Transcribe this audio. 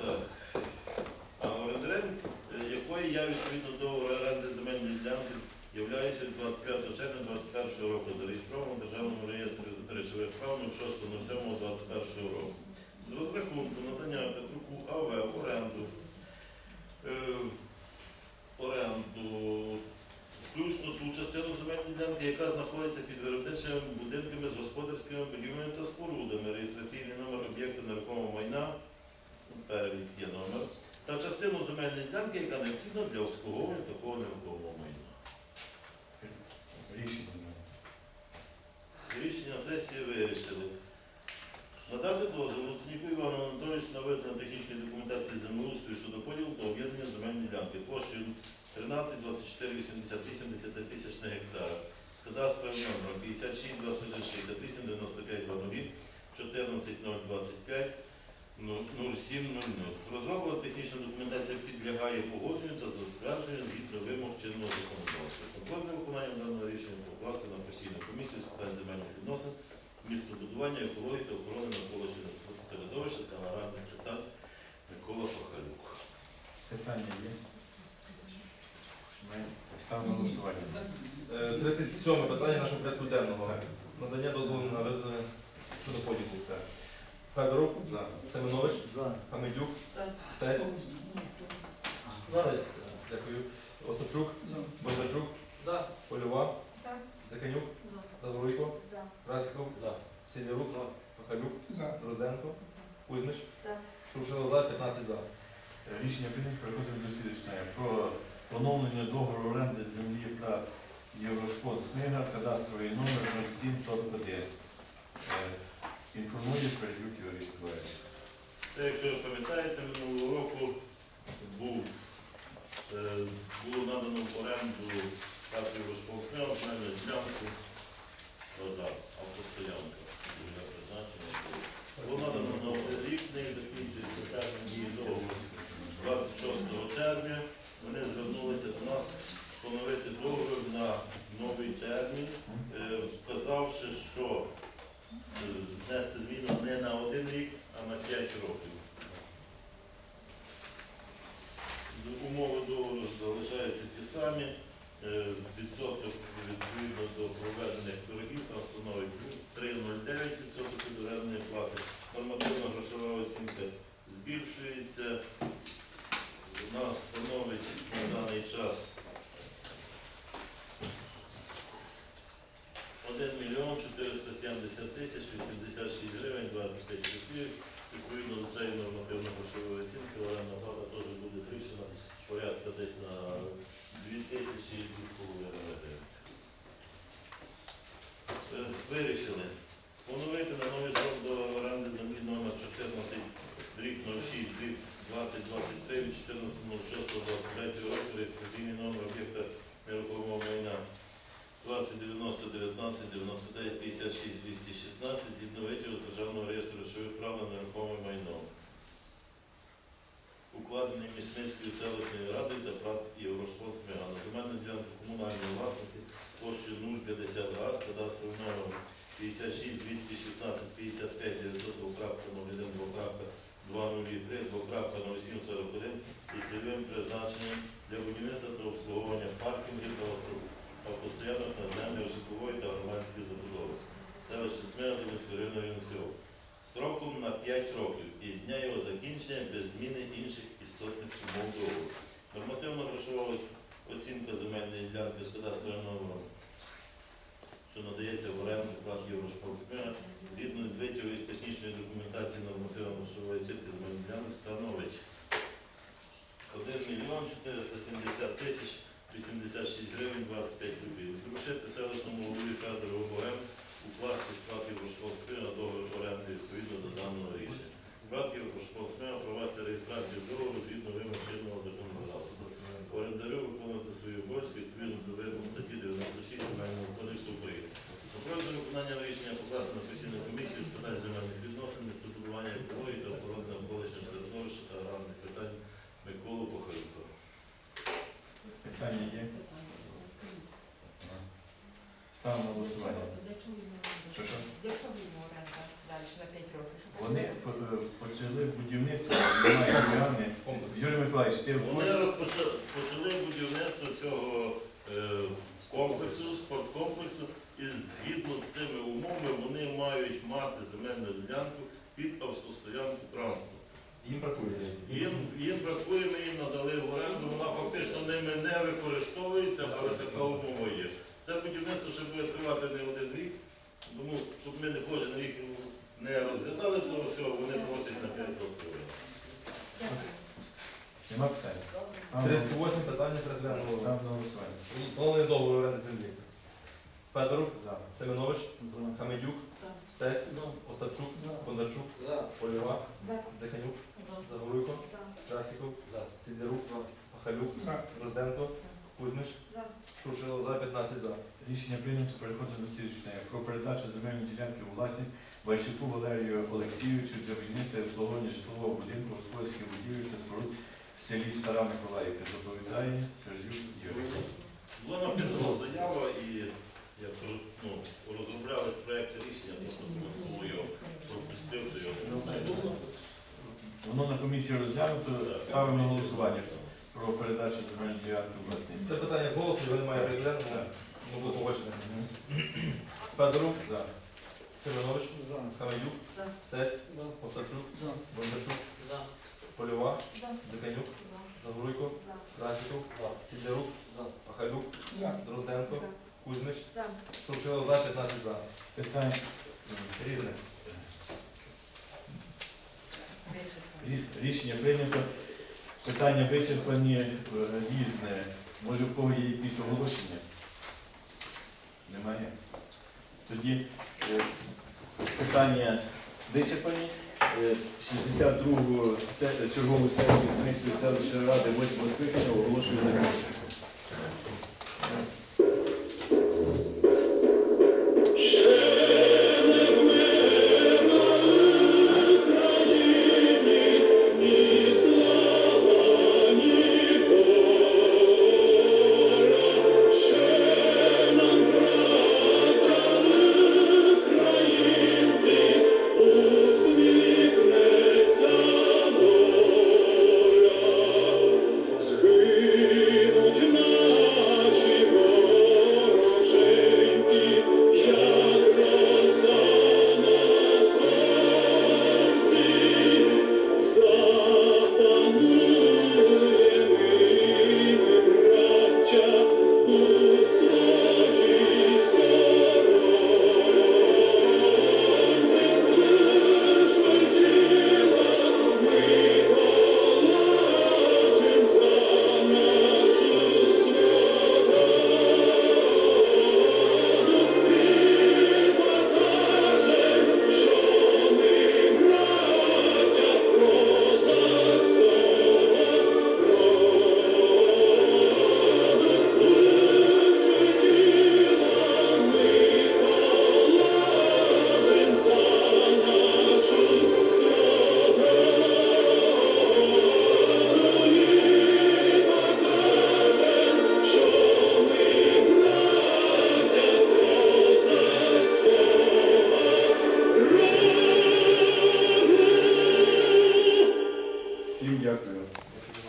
Так. А орендарем, е, якої я відповідно до оренди земельної ділянки являюся 25 червня 2021 року зареєстрованим в Державному реєстрі речових прав 06.07.21 року. З розрахунку надання Петруку АВ оренду, е, оренду, включно ту частину земельної ділянки, яка знаходиться під виробничими будинками з господарськими будівлями та спорудами, реєстраційний номер об'єкта нерухомого майна, перелік є номер, та частину земельної ділянки, яка необхідна для обслуговування такого нерухомого майна. Рішення. Рішення сесії вирішили. Надати дозвіл Луценюку Івану Анатолійовичу на видання технічної документації землеустрою щодо поділу та об'єднання земельної ділянки площею 13, 24, 88 10 тисяч на гектар з кадастровим номером 56, 21, 68, 95, 00, 14, 025, 07, 00. Розроблена технічна документація підлягає погодженню та затвердженню згідно вимог чинного законодавства. Контроль за виконанням даного рішення покласти на постійну комісію з питань земельних відносин, містобудування, екології та охорони навколишнього середовища та аграрних питань Микола Пахалюк. Питання є? Ставимо на голосування. Е, 37 питання нашого порядку денного. Надання дозволу на видане щодо поділу. Федоров, За. Семенович, За. Хамедюк, Стець. За. Дякую. Остапчук, Бондарчук, За. Польова, За. Заканюк, За. Загоруйко, За. Красиков, За. Сідорук, Пахалюк, За. Розденко, Кузьмич, За. Шушило за 15 за. Рішення прийнято. Про поновлення договору оренди землі та Єврошкод Смига, кадастровий номер 0741. Е, Інформує Передюк Юрій Миколаївич. Це, якщо ви пам'ятаєте, минулого року був, е, було надано в оренду Кафі Госполкнева, земельну ділянку Роза, автостоянка, для призначення. Було надано на один рік, не закінчується термін дії договору 26 червня. Вони до нас поновити договір на новий термін, е, вказавши, що е, внести зміну не на один рік, а на 5 років. Умови договору залишаються ті самі. Е, Відсоток відповідно до проведених торгів там становить 3,09% від орендної плати. Нормативна грошова оцінка збільшується. Вона становить на даний час 1 мільйон 470 тисяч 86 гривень 25 копійок. Відповідно до цієї нормативно-грошової оцінки орендна плата теж буде збільшена порядка десь на 2 тисячі і 2,5 гривень. Е, Вирішили поновити на новий срок до оренди землі номер 14 рік 06 рік 2023 від 14.06.23 року реєстраційний номер об'єкта нерухомого майна 20 90 19 99 56 216 згідно витягу з Державного реєстру речових прав на нерухоме майно. Укладений Міснинською селищною радою та ПРАТ Єврошкол Сміга на земельну комунальної власності площею 050 га з кадастровим номером 56 216 55 900 203 20741 і цільовим призначенням для будівництва та обслуговування паркінгів та островів автостоянок на землях житлової та громадської забудови. Селище Рівненського району Рівненської області. Строком на 5 років і з дня його закінчення без зміни інших істотних умов договору. Нормативна грошова оцінка земельної ділянки з кадастровим номером, що надається в оренду плат Єврошпортсмена, згідно з витягу із технічної документації нормативно грошової оцінки земельної ділянки становить 1 мільйон 470 тисяч 86 гривень 25 копійок. Доручити селищному голові Федору ОБМ укласти справді Єврошпортсмена договір оренди відповідно до даного рішення. Брат Єврошпортсмена провести реєстрацію договору згідно вимог чинного законодавства. Орендарю виконувати свої обов'язки відповідно до вимог статті 96 Земельного кодексу України. Контроль за виконанням рішення покласти на постійну комісію з питань земельних відносин, містобудування екології та охорони навколишнього середовища та аграрних питань Миколу Похилюка. Питання є? Ставимо на голосування. Йому оренда? Що, що? Для чого йому оренда далі на 5 років? Щоб Вони е, почали будівництво, немає програми. Юрій Миколаївич, ти в Вони курсі? розпочали почали будівництво цього е, комплексу, спорткомплексу, і згідно з тими умовами вони мають мати земельну ділянку під автостоянку транспорту. Їм бракує. Їм, їм бракує, ми їм надали в оренду, вона фактично ними не використовується, але така умова є. Це будівництво ще буде тривати не один рік, тому щоб ми не кожен рік не розглядали того всього, вони просять на 5 років. Нема питань? Добре. Ставимо на- 38 питання переглянуло. ставимо на голосування. Поновлення договору оренди землі. Федоров, За. Семенович, Хамедюк. Стець, Остапчук, Бондарчук, Польова, За. Заханюк, Загоруйко, За. Красіков, Сидорук, Пахалюк, Розденко, Кузьмич, За. Шушило за 15 за. Рішення прийнято. Переходимо до слідчого. Про передачу земельної ділянки у власність Вальчуку Валерію Олексійовичу для будівництва і обслуговування житлового будинку, господарських будівель та споруд в селі Стара Миколаївка. Доповідає Сердюк Юрій. Була написана заява і як ну, розроблялись проєкти рішення, просто коли його пропустив, то його не. Воно на комісії розглянуто. Ставимо на голосування про передачу земельної ділянки у власність. Це питання з голосу, його немає президента, ну було погоджено. Федоров, За. Семенович, Хамедюк, За. Стець, Остапчук, Бондарчук, Польова, За. Заханюк, За. Загоруйко, За. Красіков, Сидорук, Пахалюк, Дрозденко, За. Кузьмич, За. Шушило за 15 за. Питання. Різне. Рішення прийнято. Питання вичерпані е, різне. Може, в кого є якісь оголошення? Немає. Тоді е, питання вичерпані. Е, 62-го це- чергову сесію Сміської селищної ради 8 скликання оголошую закритою.